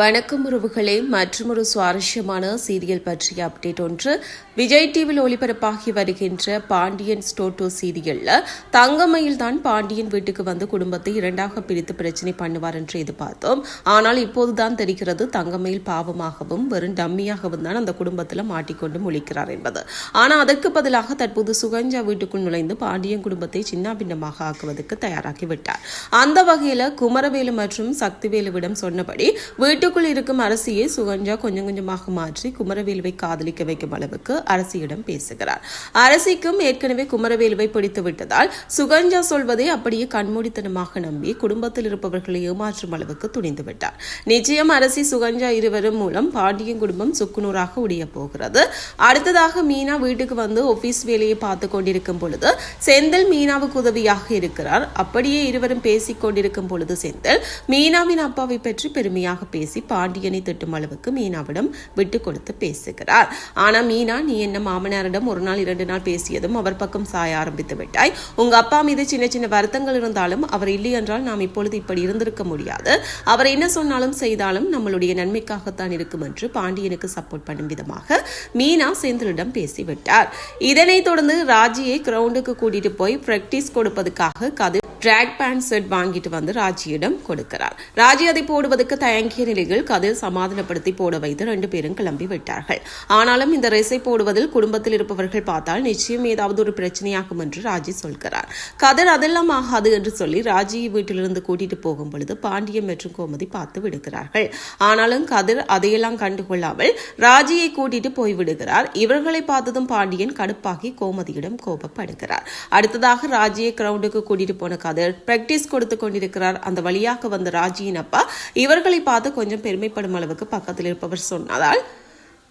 வணக்கம் உறவுகளே. மற்றொரு சுவாரஸ்யமான சீரியல் பற்றிய அப்டேட் ஒன்று. விஜய் டிவியில் ஒளிபரப்பாகி வருகின்ற பாண்டியன் ஸ்டோட்டோ சீரியல்ல தங்கமயில் தான் பாண்டியன் வீட்டுக்கு வந்து குடும்பத்தை இரண்டாக பிரித்து பிரச்சனை பண்ணுவார் என்று எதிர்பார்த்தோம். ஆனால் இப்போதுதான் தெரிகிறது தங்கமயில் பாவமாகவும் வெறும் டம்மியாகவும் தான் அந்த குடும்பத்தில் மாட்டிக்கொண்டு முழிக்கிறார் என்பது. ஆனால் அதற்கு பதிலாக தற்போது சுகஞ்சா வீட்டுக்குள் நுழைந்து பாண்டியன் குடும்பத்தை சின்னாபின்னமாக ஆக்குவதற்கு தயாராகிவிட்டார் அந்த வகையில் குமரவேலு மற்றும் சக்திவேலுவிடம் சொன்னபடி வீட்டு வீட்டுக்குள் இருக்கும் அரசியை சுகஞ்சா கொஞ்சம் கொஞ்சமாக மாற்றி குமரவேலுவை காதலிக்க வைக்கும் அளவுக்கு அரசியிடம் பேசுகிறார். அரசிக்கும் ஏற்கனவே குமரவேலுவை பிடித்து விட்டதால் சுகஞ்சா சொல்வதை அப்படியே கண்மூடித்தனமாக நம்பி குடும்பத்தில் இருப்பவர்களை ஏமாற்றும் அளவுக்கு துணிந்து விட்டார் நிச்சயம் அரசி சுகஞ்சா இருவரும் மூலம் பாண்டியன் குடும்பம் சுக்குநூறாக உடைய போகிறது. அடுத்ததாக மீனா வீட்டுக்கு வந்து ஆபீஸ் வேலையை பார்த்து கொண்டிருக்கும் பொழுது செந்தில் மீனாவுக்கு உதவியாக இருக்கிறார். அப்படியே இருவரும் பேசிக் கொண்டிருக்கும் பொழுது செந்தில் மீனாவின் அப்பாவை பற்றி பெருமையாக பேச பேசி பாண்டியனை திட்டும் அளவுக்கு மீனாவிடம் விட்டு கொடுத்து பேசுகிறார். ஆனா மீனா நீ என்ன மாமனாரிடம் ஒரு நாள் இரண்டு நாள் பேசியதும் அவர் பக்கம் சாய ஆரம்பித்து விட்டாய். உங்க அப்பா மீது சின்ன சின்ன வருத்தங்கள் இருந்தாலும் அவர் இல்லை என்றால் நாம் இப்பொழுது இப்படி இருந்திருக்க முடியாது. அவர் என்ன சொன்னாலும் செய்தாலும் நம்மளுடைய நன்மைக்காகத்தான் இருக்கும் என்று பாண்டியனுக்கு சப்போர்ட் பண்ணும் விதமாக மீனா செந்திலிடம் பேசிவிட்டார். இதனைத் தொடர்ந்து ராஜியை கிரவுண்டுக்கு கூட்டிட்டு போய் பிராக்டிஸ் கொடுப்பதற்காக கதிர் டிராக் பேண்ட் செட் வாங்கிட்டு வந்து ராஜியிடம் கொடுக்கிறார். ராஜி அதை போடுவதற்கு தயங்கிய நிலையில் கதிர் சமாதானப்படுத்தி போட வைத்து ரெண்டு பேரும் கிளம்பி விட்டார்கள். ஆனாலும் இந்த ரேஸை போடுவதில் குடும்பத்தில் இருப்பவர்கள் பார்த்தால் நிச்சயம் ஏதாவது ஒரு பிரச்சனையாகும் என்று ராஜி சொல்கிறார். கதிர் அதெல்லாம் ஆகாது என்று சொல்லி ராஜியை வீட்டிலிருந்து கூட்டிட்டு போகும் பொழுது பாண்டியன் மற்றும் கோமதி பார்த்து விடுகிறார்கள். ஆனாலும் கதிர் அதையெல்லாம் கண்டுகொள்ளாமல் ராஜியை கூட்டிட்டு போய் விடுகிறார். இவர்களை பார்த்ததும் பாண்டியன் கடுப்பாகி கோமதியிடம் கோபப்படுகிறார். அடுத்ததாக ராஜியை கிரவுண்டுக்கு கூட்டிட்டு போன கதிர் பிராக்டிஸ் கொடுத்து கொண்டிருக்கிறார். அந்த வழியாக வந்த ராஜியின் அப்பா இவர்களை பார்த்து கொஞ்சம் பெருமைப்படும் அளவுக்கு பக்கத்தில் இருப்பவர் சொன்னதால்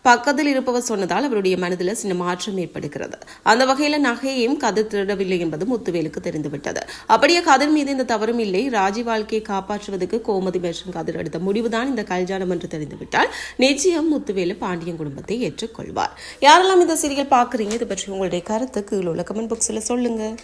பக்கத்தில் இருப்பவர் சொன்னதால் அவருடைய மனதில் சின்ன மாற்றம் ஏற்படுகிறது. அந்த வகையில் நகையையும் கதிர் திருடவில்லை என்பது முத்துவேலுக்கு தெரிந்துவிட்டது. அப்படியே கதிர் மீது இந்த தவறும் இல்லை. ராஜி வாழ்க்கையை காப்பாற்றுவதற்கு கோமதி மற்றும் கதிர் எடுத்த முடிவுதான் இந்த கல்யாணம் என்று தெரிந்துவிட்டால் நிச்சயம் முத்துவேலு பாண்டியன் குடும்பத்தை ஏற்றுக்கொள்வார். யாரெல்லாம் இந்த சீரியல் பார்க்குறீங்க? இது பற்றி உங்களுடைய கருத்து கீழே உள்ள கமெண்ட் பாக்ஸில் சொல்லுங்கள்